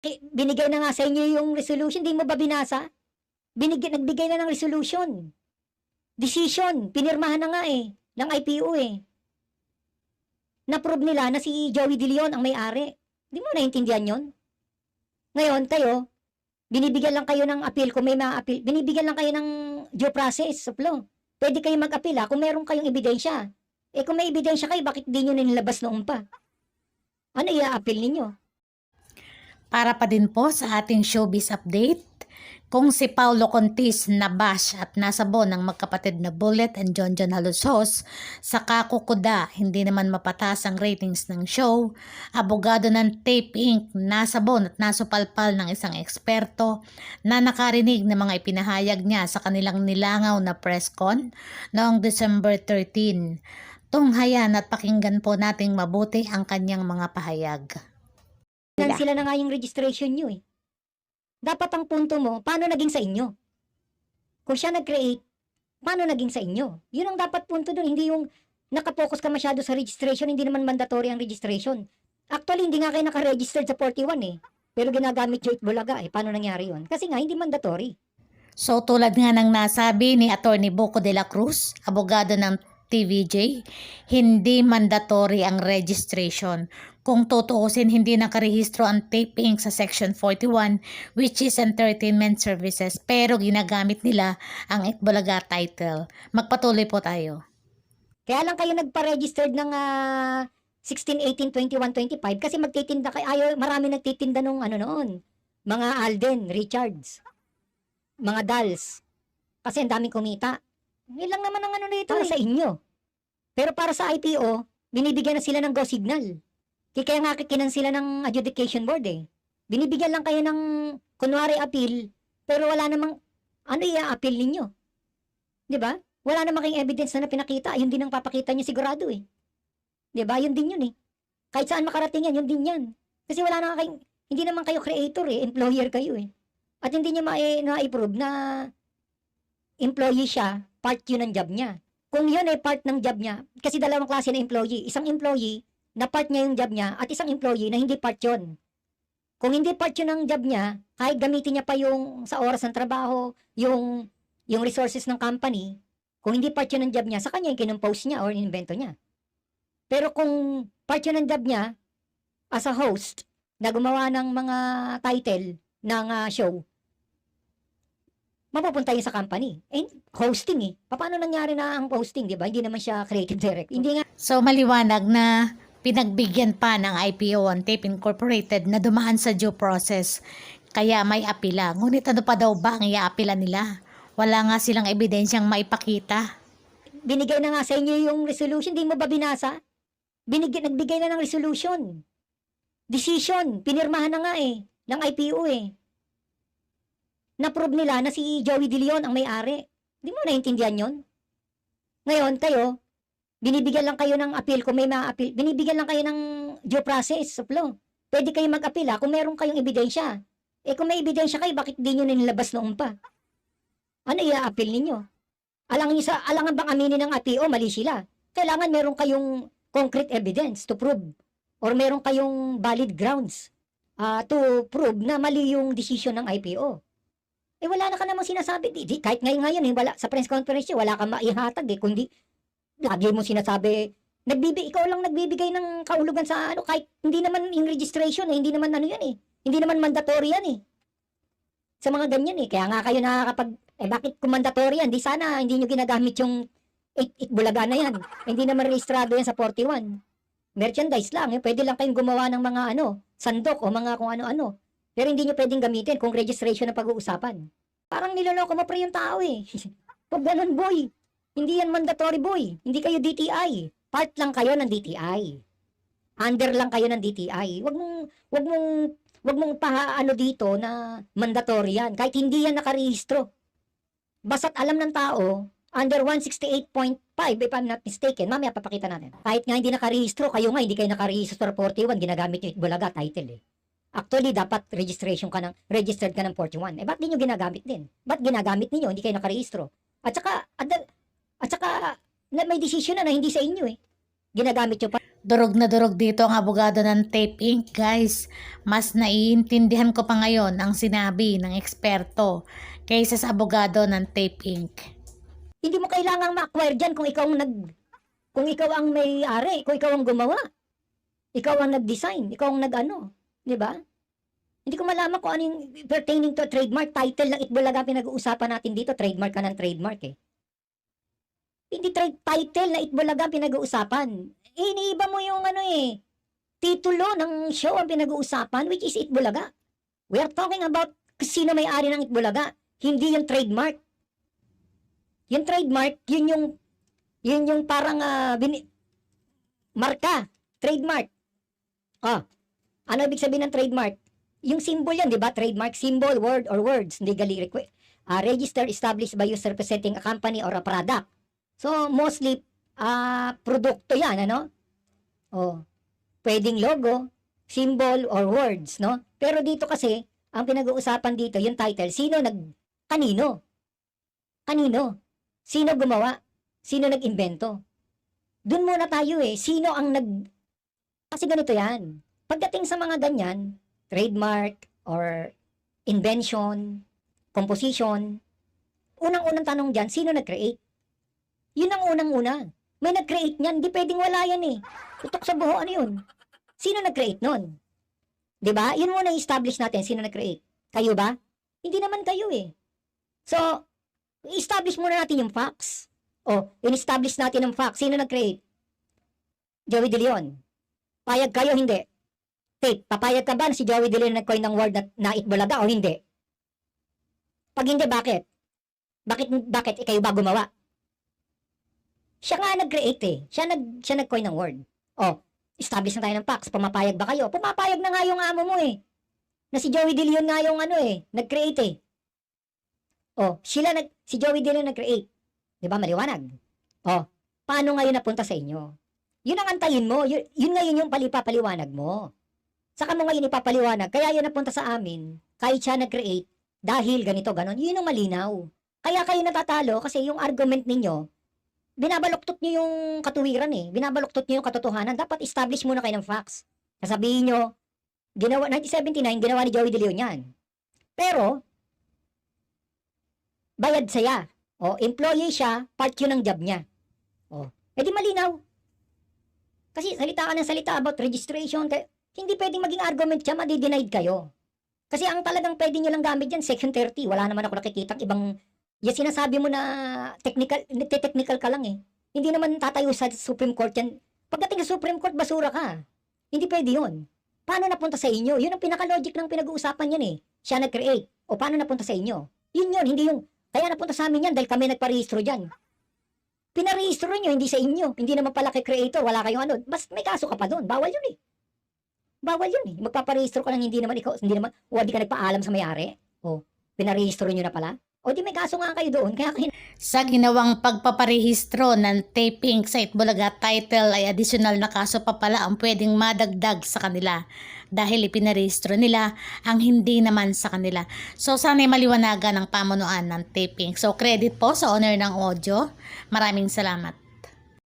ki- binigay na nga sa inyo yung resolution, di mo ba binasa? Binigay, nagbigay na ng resolution. Decision, pinirmahan na nga eh, ng IPO eh. Na-prove nila na si Joey De Leon ang may-ari. Di mo naintindihan yon? Ngayon, kayo, binibigyan lang kayo ng appeal kung may mga appeal. Binibigyan lang kayo ng due process of law. Pwede kayo mag-appeal ha, kung meron kayong ebidensya. Eh kung may ebidensya kayo, bakit di nyo nilabas noon pa? Ano i-appeal ninyo? Para pa din po sa ating showbiz update, kung si Paulo Contis nabash at nasabo ng magkapatid na Bullet and John John Halusos sa kakukuda, hindi naman mapatas ang ratings ng show, abogado ng Tape Inc. nasabon at nasupalpal ng isang eksperto na nakarinig ng mga ipinahayag niya sa kanilang nilangaw na press con noong December 13. Tunghayan at pakinggan po nating mabuti ang kanyang mga pahayag. Nan sila na nga yung registration nyo eh. Dapat ang punto mo, paano naging sa inyo? Kung siya nag-create, paano naging sa inyo? Yun ang dapat punto dun, hindi yung nakapokus ka masyado sa registration, hindi naman mandatory ang registration. Actually, hindi nga kayo nakaregistered sa 41 eh. Pero ginagamit yung Bulaga eh. Paano nangyari yun? Kasi nga, hindi mandatory. So tulad nga ng nasabi ni Attorney Buco de la Cruz, abogado ng TVJ, hindi mandatory ang registration. Kung tutuusin, hindi nakarehistro ang taping sa Section 41 which is Entertainment Services pero ginagamit nila ang Itbulaga title. Magpatuloy po tayo. Kaya lang kayo nagpa-registered ng ah, 16, 18, 21, 25 kasi magtitinda kayo. Ayaw, marami nagtitinda nung ano noon. Mga Alden, Richards, mga Dals. Kasi ang daming kumita. Yun lang naman ang ano nito para sa inyo. Pero para sa IPO, binibigyan na sila ng go signal. Kaya nga kikinan sila ng adjudication board eh. Binibigyan lang kayo ng kunwari appeal, pero wala namang ano i-appeal ninyo. 'Di ba? wala namang kayong evidence na pinakita, yun din ang papakita niyo sigurado eh. 'Di ba? Yun din yun eh. Kahit saan makarating yan, yun din yan. Kasi wala na kayong, hindi naman kayo creator eh, employer kayo eh. At hindi niyo ma- na-prove na employee siya, part yun ng job niya. Kung yun ay part ng job niya, kasi dalawang klase na employee. Isang employee na part niya yung job niya at isang employee na hindi part yun. Kung hindi part yun ng job niya, kahit gamitin niya pa yung sa oras ng trabaho, yung yung resources ng company, kung hindi part yun ng job niya, sa kanya yung kinumpose niya or invento niya. Pero kung part yun ng job niya, as a host, na gumawa ng mga title ng ah, show, mapupunta yun sa company. Eh, hosting eh. Paano nangyari na ang hosting, di ba? Hindi naman siya creative director. Hindi nga So maliwanag na pinagbigyan pa ng IPO ang Tape Incorporated na dumaan sa due process. Kaya may apila. Ngunit ano pa daw ba ang iaapila nila? Wala nga silang ebidensyang maipakita. binigay na nga sa inyo yung resolution, di mo ba binasa? Binigay, nagbigay na ng resolution. Decision, pinirmahan na nga eh, ng IPO eh. Na-prove nila na si Joey De Leon ang may-ari. Di mo naintindihan yon? Ngayon, kayo, binibigyan lang kayo ng appeal kung may mga appeal. Binibigyan lang kayo ng due process of law. Pwede kayo mag-appeal ha, kung meron kayong ebidensya. Eh kung may ebidensya kayo, bakit di nyo nilabas noon pa? Ano i-appeal ninyo? Niyo sa alangan bang aminin ng ATO mali sila. Kailangan meron kayong concrete evidence to prove or meron kayong valid grounds ah, to prove na mali yung decision ng IPO. Eh wala na ka namang sinasabi. Di, di, kahit ngayon ngayon, eh, wala, sa press conference niya, wala kang maihatag eh. Kundi, lagi mo sinasabi, nagbibi, ikaw lang nagbibigay ng kaulugan sa ano, kahit hindi naman yung registration eh, hindi naman ano yan eh. Hindi naman mandatory yan eh. Sa mga ganyan eh. Kaya nga kayo nakakapag eh bakit kung mandatory yan? Di sana hindi nyo ginagamit yung it, itbulaga na yan. Hindi naman rehistrado yan sa 41. Merchandise lang. Eh. Pwede lang kayong gumawa ng mga ano, sandok o mga kung ano-ano. Pero hindi nyo pwedeng gamitin kung registration ang pag-uusapan. Parang niloloko mo pre yung tao eh. Pag ganun boy, hindi yan mandatory boy. Hindi kayo DTI. Part lang kayo ng DTI. Under lang kayo ng DTI. Wag mong, wag mong, wag mong paano dito na mandatory yan. Kahit hindi yan nakarehistro basta't alam ng tao, under 168.5 if I'm not mistaken, mamaya papakita natin. Kahit nga hindi nakarehistro, kayo nga hindi kayo nakarehistro sa 41, ginagamit nyo yung Bulaga title eh. Actually, dapat registration ka ng, registered ka ng 41. Eh, ba't di nyo ginagamit din? Ba't ginagamit ninyo, hindi kayo nakarehistro? At saka, saka, na, may decision na na hindi sa inyo eh. Ginagamit nyo pa. Durog na durog dito ang abogado ng Tape Inc. Guys, mas naiintindihan ko pa ngayon ang sinabi ng eksperto kaysa sa abogado ng Tape Inc. Hindi mo kailangang ma-acquire dyan kung ikaw ang nag... Kung ikaw ang may-ari, kung ikaw ang gumawa. Ikaw ang nag-design, ikaw ang nag-ano. Di ba? Hindi ko malaman kung ano yung pertaining to trademark title ng Itbulaga pinag-uusapan natin dito. Trademark ka ng trademark eh. Hindi trade title na Itbulaga pinag-uusapan. Iniiba mo yung ano eh. Titulo ng show ang pinag-uusapan which is Itbulaga. We are talking about sino may-ari ng Itbulaga. Hindi yung trademark. Yung trademark, yun yung yun yung parang ah, bini- marka, trademark. Ah, ano ibig sabihin ng trademark? Yung symbol yan, di ba? Trademark, symbol, word, or words. Legally requ- ah, registered, established by user representing a company or a product. So, mostly, ah, produkto yan, ano? Oh, pwedeng logo, symbol, or words, no? Pero dito kasi, ang pinag-uusapan dito, yung title, sino nag, kanino? Kanino? Sino gumawa? Sino nag-imbento? Doon muna tayo eh. Sino ang nag... Kasi ganito yan. Pagdating sa mga ganyan, trademark or invention, composition, unang-unang tanong dyan, sino nag-create? Yun ang unang-una. May nag-create niyan, di pwedeng wala yan eh. Tutok sa buho, ano yun? Sino nag-create nun? Ba? Yun muna i-establish natin, sino nag-create. Kayo ba? Hindi naman kayo eh. So, i-establish muna natin yung facts. O, in-establish natin ang facts. Sino nag-create? Joey De Leon. Payag kayo, hindi. Tape, papayag ka ba na si Joey De Leon nag-coin ng word na, na itbulaga o hindi? Pag hindi, bakit? Bakit, bakit? Eh, kayo ba gumawa? Siya nga nag-create eh. Siya, nag, siya nag-coin ng word. O, establish na tayo ng facts. Pumapayag ba kayo? Pumapayag na nga yung amo mo eh. Na si Joey De Leon nga yung ano eh, nag-create eh. O, sila nag, si Joey De Leon nag-create. Di ba maliwanag? O, paano ngayon napunta sa inyo? Yun ang antayin mo. Yun, yun ngayon yung palipapaliwanag mo. Saka mo ngayon ipapaliwanag. Kaya yun napunta sa amin. Kahit siya nag-create. Dahil ganito, ganon. Yun ang malinaw. Kaya kayo natatalo kasi yung argument ninyo, binabaluktot nyo yung katuwiran eh. Binabaluktot nyo yung katotohanan. Dapat establish muna kayo ng facts. Sasabihin nyo, ginawa, 1979, ginawa ni Joey De Leon yan. Pero, bayad saya. O, employee siya, part yun ng job niya. O, edi malinaw. Kasi salita ka ng salita about registration, kaya, hindi pwedeng maging argument siya, madidenied kayo. Kasi ang talagang pwede nyo lang gamit yan, section 30. Wala naman ako nakikita ibang, yan sinasabi mo na technical, technical ka lang eh. Hindi naman tatayo sa Supreme Court yan. Pagdating sa Supreme Court, basura ka. Hindi pwede yun. Paano napunta sa inyo? Yun ang pinaka-logic ng pinag-uusapan yan eh. Siya nag-create. O paano napunta sa inyo? Yun yun, hindi yung kaya napunta sa amin yan dahil kami nagparehistro dyan. Pinarehistro nyo, hindi sa inyo. Hindi naman pala kay creator, wala kayong ano. Bas may kaso ka pa doon. Bawal yun eh. Bawal yun eh. Magpaparehistro ka lang hindi naman ikaw, hindi naman, o di ka nagpaalam sa may-ari. O, pinarehistro nyo na pala. O di may kaso nga kayo doon. Kaya kayo Sa ginawang pagpaparehistro ng taping sa Itbulaga title ay additional na kaso pa pala ang pwedeng madagdag sa kanila dahil ipinarehistro nila ang hindi naman sa kanila. So sana'y maliwanagan ang pamunuan ng taping. So credit po sa owner ng audio. Maraming salamat.